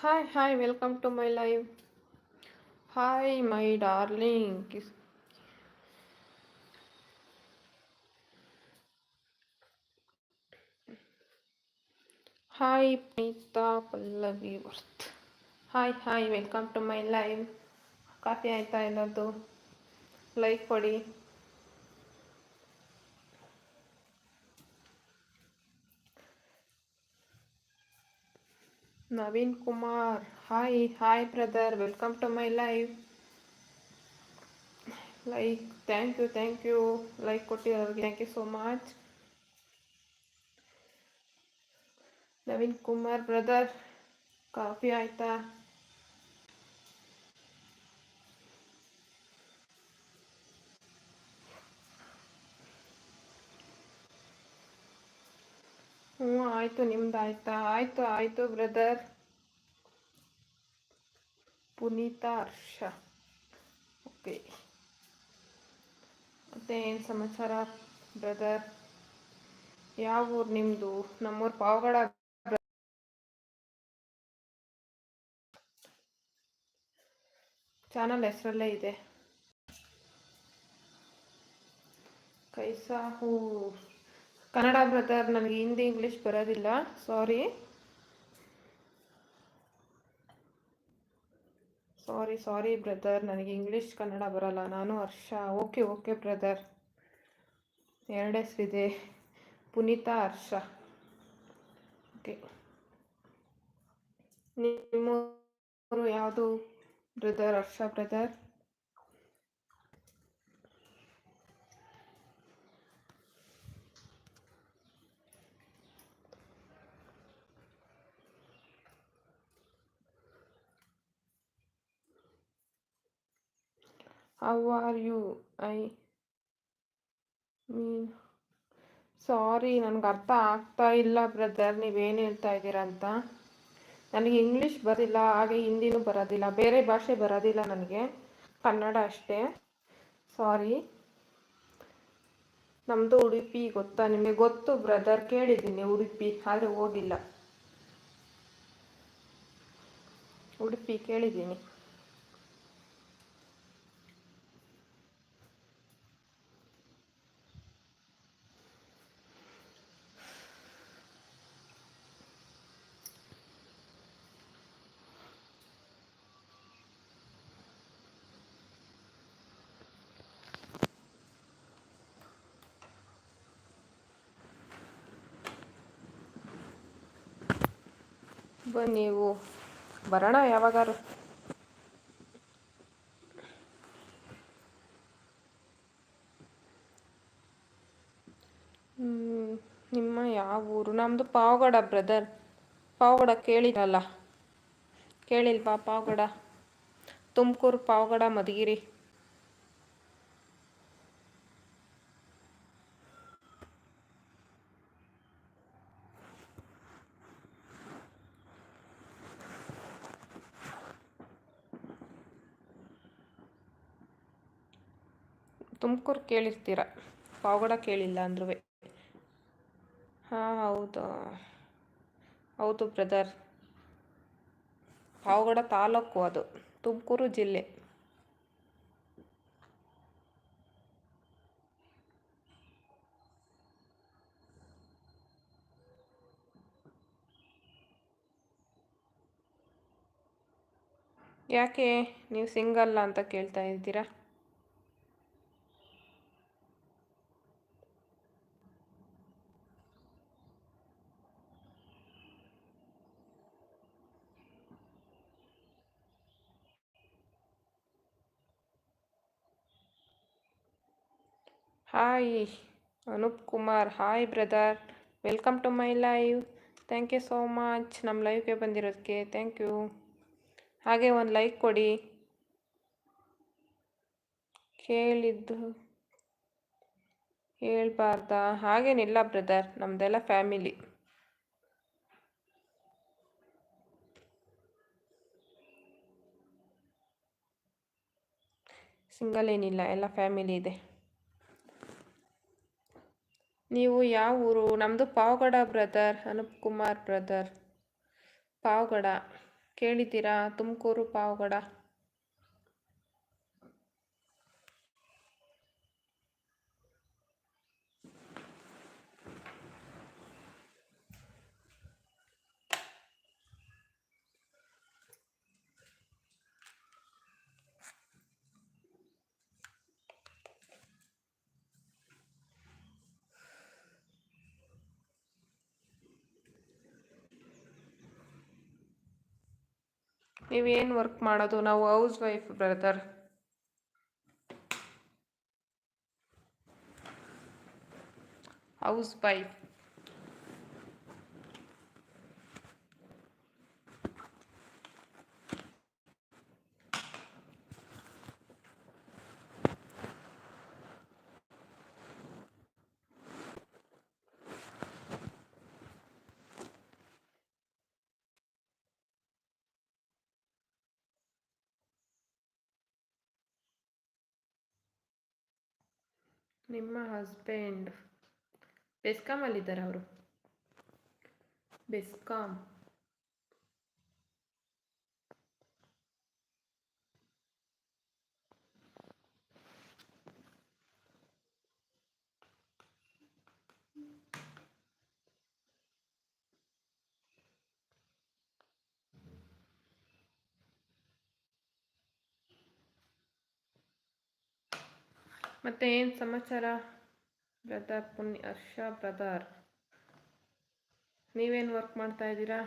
Hi, hi, welcome to my live. Hi, my darling. Kiss- Hi, Pranita Pallavi Worth. Hi hi welcome to my live coffee ಆಯ್ತಾ ಎಲ್ಲದ್ದು like ಕೊಡಿ Naveen Kumar hi hi brother welcome to my live like thank you thank you like ಕೊಟ್ಟಿರೋರಿಗೆ thank you so much Naveen Kumar brother coffee ಆಯ್ತಾ ಆಯಿತು, ನಿಮ್ದು ಆಯ್ತಾ? ಆಯಿತು ಆಯಿತು brother Puneetha, ಹರ್ಷ. Okay ಮತ್ತೆ ಏನು ಸಮಾಚಾರ ಬ್ರದರ್ ಯಾವ ಊರು ನಿಮ್ಮದು ನಮ್ಮೂರು ಪಾವಗಡ ಚಾನಲ್ ಹೆಸರಲ್ಲೇ ಇದೆ. ಕೈಸಾ ಹೂ ಕನ್ನಡ ಬ್ರದರ್ ನನಗೆ ಹಿಂದಿ, ಇಂಗ್ಲೀಷ್ ಬರೋದಿಲ್ಲ. ಸಾರಿ ಸಾರಿ ಸಾರಿ ಬ್ರದರ್ ನನಗೆ ಇಂಗ್ಲೀಷ್, ಕನ್ನಡ ಬರಲ್ಲ. ನಾನು ಹರ್ಷ. ಓಕೆ ಓಕೆ ಬ್ರದರ್ ಎರಡು ಹೆಸರಿದೆ ಪುನೀತಾ, ಹರ್ಷ. ಓಕೆ ನಿಮ್ಮ ಯಾವುದು brother Harsha brother how are you I mean sorry ನನಗೆ ಅರ್ಥ ಆಗ್ತಾ ಇಲ್ಲ ಬ್ರದರ್ ನೀವೇನು ಹೇಳ್ತಾ ಇದ್ದೀರಾ ಅಂತ. ನನಗೆ ಇಂಗ್ಲೀಷ್ ಬರೋದಿಲ್ಲ, ಹಾಗೆ ಹಿಂದಿನೂ ಬರೋದಿಲ್ಲ. ಬೇರೆ ಭಾಷೆ ಬರೋದಿಲ್ಲ ನನಗೆ. ಕನ್ನಡ ಅಷ್ಟೇ. ಸಾರಿ ನಮ್ಮದು ಉಡುಪಿ ಗೊತ್ತಾ ನಿಮಗೆ? ಗೊತ್ತು ಬ್ರದರ್ ಕೇಳಿದ್ದೀನಿ ಉಡುಪಿ, ಆದರೆ ಹೋಗಿಲ್ಲ. ಉಡುಪಿ ಕೇಳಿದ್ದೀನಿ. ನೀವು ಬರೋಣ ಯಾವಾಗಾರು. ನಿಮ್ಮ ಯಾವ ಊರು? ನಮ್ಮದು ಪಾವಗಡ ಬ್ರದರ್ ಪಾವಗಡ ಕೇಳಿದ್ರಲ್ಲ? ಕೇಳಿಲ್ವಾ ಪಾವಗಡ? ತುಮಕೂರು ಪಾವಗಡ, ಮಧುಗಿರಿ. ತುಮಕೂರು ಕೇಳಿರ್ತೀರ? ಪಾವಗಡ ಕೇಳಿಲ್ಲ ಅಂದ್ರೂ ಹಾಂ, ಹೌದು? ಹೌದು ಬ್ರದರ್. ಪಾವಗಡ ತಾಲೂಕು ಅದು, ತುಮಕೂರು ಜಿಲ್ಲೆ. ಯಾಕೆ? ನೀವು ಸಿಂಗಲ್ಲ ಅಂತ ಕೇಳ್ತಾ ಇದ್ದೀರಾ? Hi Anoop Kumar hi brother welcome to my live thank you so much ನಮ್ಮ ಲೈವ್ಗೆ ಬಂದಿರೋದಕ್ಕೆ ಥ್ಯಾಂಕ್ ಯು ಹಾಗೆ ಒಂದು ಲೈಕ್ ಕೊಡಿ ಕೇಳಿದ್ದು ಹೇಳ್ಬಾರ್ದಾ ಹಾಗೇನಿಲ್ಲ ಬ್ರದರ್ ನಮ್ಮದೆಲ್ಲ ಫ್ಯಾಮಿಲಿ ಸಿಂಗಲ್ ಏನಿಲ್ಲ ಎಲ್ಲ ಫ್ಯಾಮಿಲಿ ಇದೆ ನೀವು ಯಾವ ಊರು? ನಮ್ಮದು ಪಾವಗಡ ಬ್ರದರ್ ಅನೂಪ್ ಕುಮಾರ್ ಬ್ರದರ್. ಪಾವಗಡ. ಕೇಳಿದ್ದೀರಾ? ತುಮಕೂರು ಪಾವಗಡ. ನೀವೇನು ವರ್ಕ್ ಮಾಡೋದು? ನಾವು house wife brother house wife ನಿಮ್ಮ ಹಸ್ಬೆಂಡ್ ಬೆಸ್ಕಾಮಲ್ಲಿದ್ದಾರೆ ಅವರು. ಬೆಸ್ಕಾಮ್ ಮತ್ತೆ ಏನು ಸಮಾಚಾರ? ಬ್ರದರ್ ಪುಣ್ಯ ಹರ್ಷ ಬ್ರದರ್. ನೀವೇನು ವರ್ಕ್ ಮಾಡ್ತಾ ಇದ್ದೀರಾ?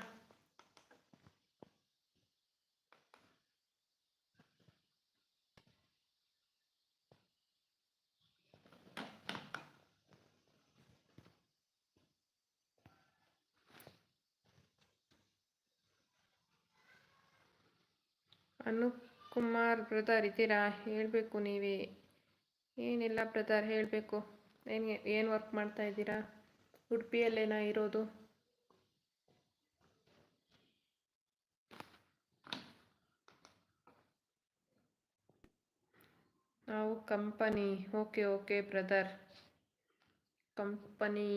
ಅನುಪ್ ಕುಮಾರ್ ಬ್ರದರ್ ಇದ್ದೀರಾ? ಹೇಳಬೇಕು ನೀವೇ. ಏನಿಲ್ಲ ಬ್ರದರ್, ಹೇಳಬೇಕು. ಏನು ಏನು ವರ್ಕ್ ಮಾಡ್ತಾ ಇದ್ದೀರಾ? ಉಡುಪಿಯಲ್ಲೇನಾ ಇರೋದು? ನಾವು company okay okay brother company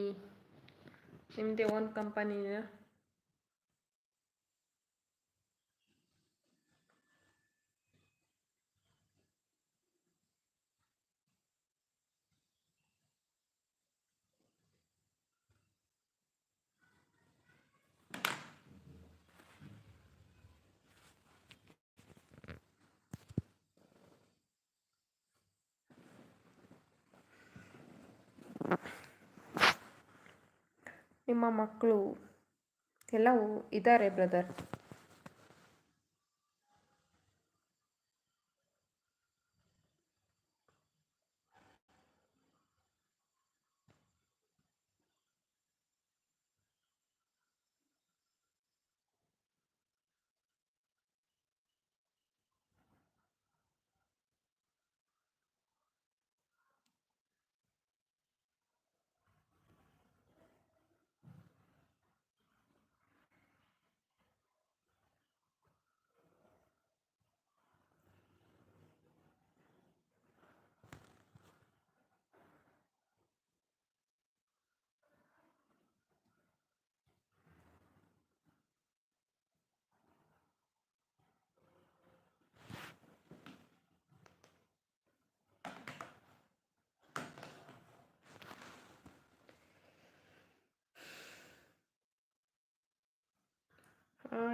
ನಿಮ್ಮದೇ ಓನ್ ಕಂಪನಿನ ನಿಮ್ಮ ಮಕ್ಕಳು ಎಲ್ಲ ಇದ್ದಾರೆ ಬ್ರದರ್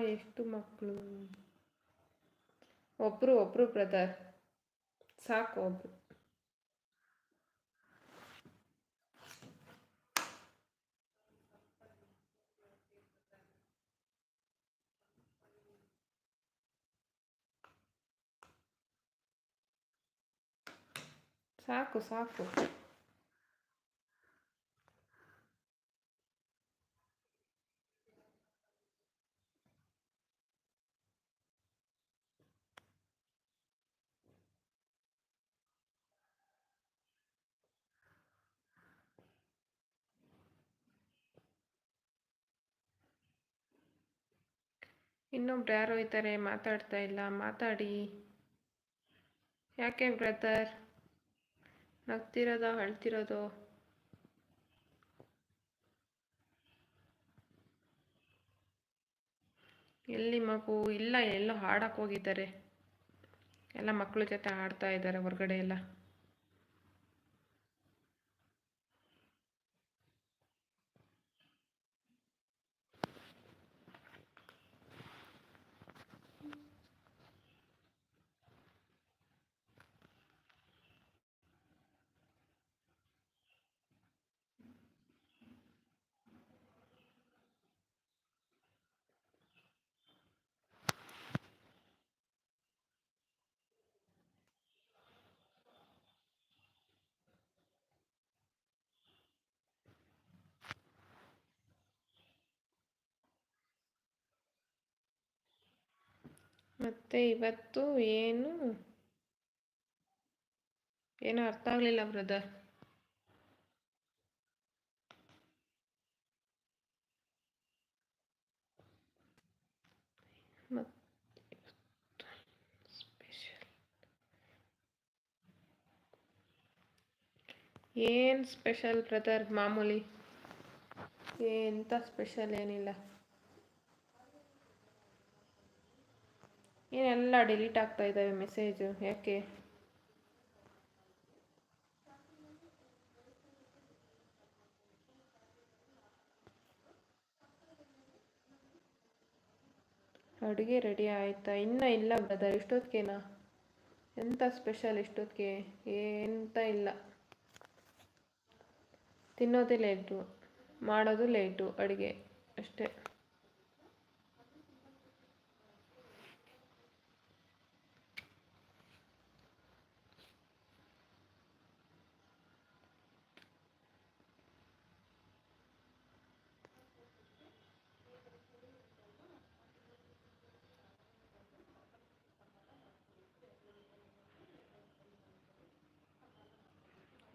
ಎಷ್ಟು ಮಕ್ಕಳು ಒಬ್ಬರು ಒಬ್ಬರು ಬ್ರದರ್ ಸಾಕು ಒಬ್ಬರು ಸಾಕು ಸಾಕು ಇನ್ನೊಬ್ರು ಯಾರೋ ಇದ್ದಾರೆ ಮಾತಾಡ್ತಾ ಇಲ್ಲ, ಮಾತಾಡಿ. ಯಾಕೆ ಬ್ರದರ್? ನಗ್ತಿರೋದೋ, ಅಳ್ತಿರೋದೋ? ಎಲ್ಲಿ ಮಗು? ಇಲ್ಲ, ಎಲ್ಲೋ ಹಾಡಕ್ಕೆ ಹೋಗಿದ್ದಾರೆ. ಎಲ್ಲ ಮಕ್ಕಳ ಜೊತೆ ಆಡ್ತಾ ಇದ್ದಾರೆ ಹೊರಗಡೆ ಎಲ್ಲ. ಮತ್ತೆ ಇವತ್ತು ಏನು? ಏನು ಅರ್ಥ ಆಗಲಿಲ್ಲ ಬ್ರದರ್. ಏನು ಸ್ಪೆಷಲ್ ಬ್ರದರ್ ಮಾಮೂಲಿ? ಎಂಥ ಸ್ಪೆಷಲ್ ಏನಿಲ್ಲ. ಏನೆಲ್ಲ ಡಿಲೀಟ್ ಆಗ್ತಾ ಇದ್ದಾವೆ ಮೆಸೇಜು ಯಾಕೆ? ಅಡುಗೆ ರೆಡಿ ಆಯಿತಾ? ಇನ್ನೂ ಇಲ್ಲ ಬ್ರದರ್ ಇಷ್ಟೊತ್ತಿಗೆನಾ ಎಂಥ ಸ್ಪೆಷಲ್ ಇಷ್ಟೊತ್ತಿಗೆ ಎಂತ ಇಲ್ಲ. ತಿನ್ನೋದೇ ಲೇಟು ಮಾಡೋದು ಲೇಟು ಅಡುಗೆ ಅಷ್ಟೇ.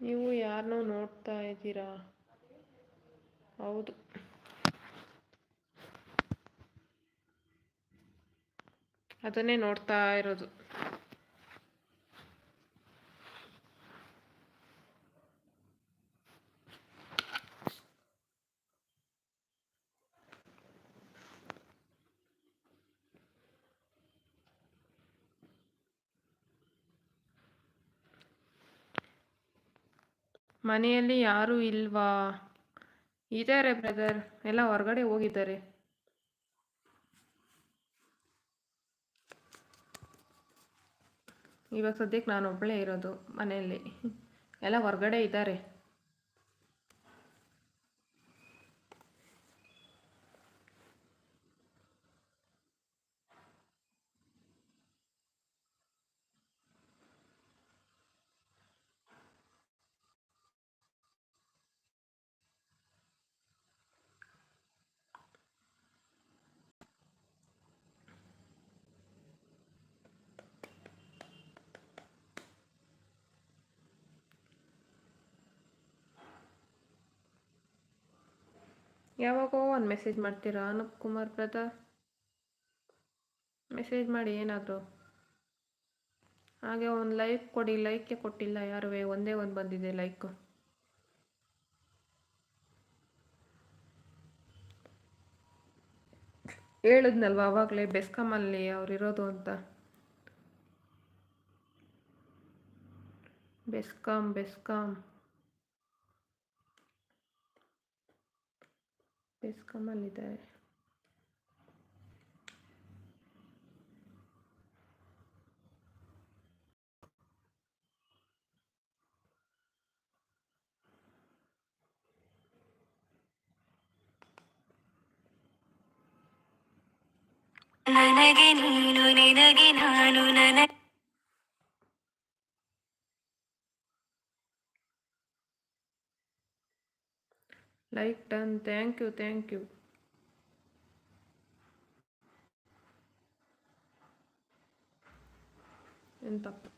ನೀವು ಯಾರನ್ನೋ ನೋಡ್ತಾ ಇದ್ದೀರಾ? ಹೌದು. ಅದನ್ನೇ ನೋಡ್ತಾ ಇರೋದು. ಮನೆಯಲ್ಲಿ ಯಾರೂ ಇಲ್ವಾ? ಇದ್ದಾರೆ ಬ್ರದರ್ ಎಲ್ಲ ಹೊರಗಡೆ ಹೋಗಿದ್ದಾರೆ. ಇವಾಗ ಸದ್ಯಕ್ಕೆ ನಾನು ಒಬ್ಬಳೇ ಇರೋದು ಮನೆಯಲ್ಲಿ. ಎಲ್ಲ ಹೊರಗಡೆ ಇದ್ದಾರೆ. ಯಾವಾಗೋ ಒಂದು ಮೆಸೇಜ್ ಮಾಡ್ತೀರಾ? ಅನೂಪ್ ಕುಮಾರ್ ಬ್ರದರ್? ಮೆಸೇಜ್ ಮಾಡಿ ಏನಾದರೂ? ಹಾಗೆ ಒಂದು ಲೈಕ್ ಕೊಡಿ ಲೈಕೆ ಕೊಟ್ಟಿಲ್ಲ ಯಾರು ಒಂದೇ ಒಂದು ಬಂದಿದೆ ಲೈಕು ಹೇಳಿದ್ನಲ್ವ ಆವಾಗಲೇ ಬೆಸ್ಕಾಮಲ್ಲಿ ಇರೋದು ಅಂತ? ಬೆಸ್ಕಾಮ್ ಬೆಸ್ಕಾಮ್ ಬೆಸ್ಕಾಮಲ್ಲಿದ್ದಾರೆ ನನಗೆ ನೀನು ನಿನಗೆ ನಾನು ನನ like done thank you thank you ಎಂತಪ್ಪ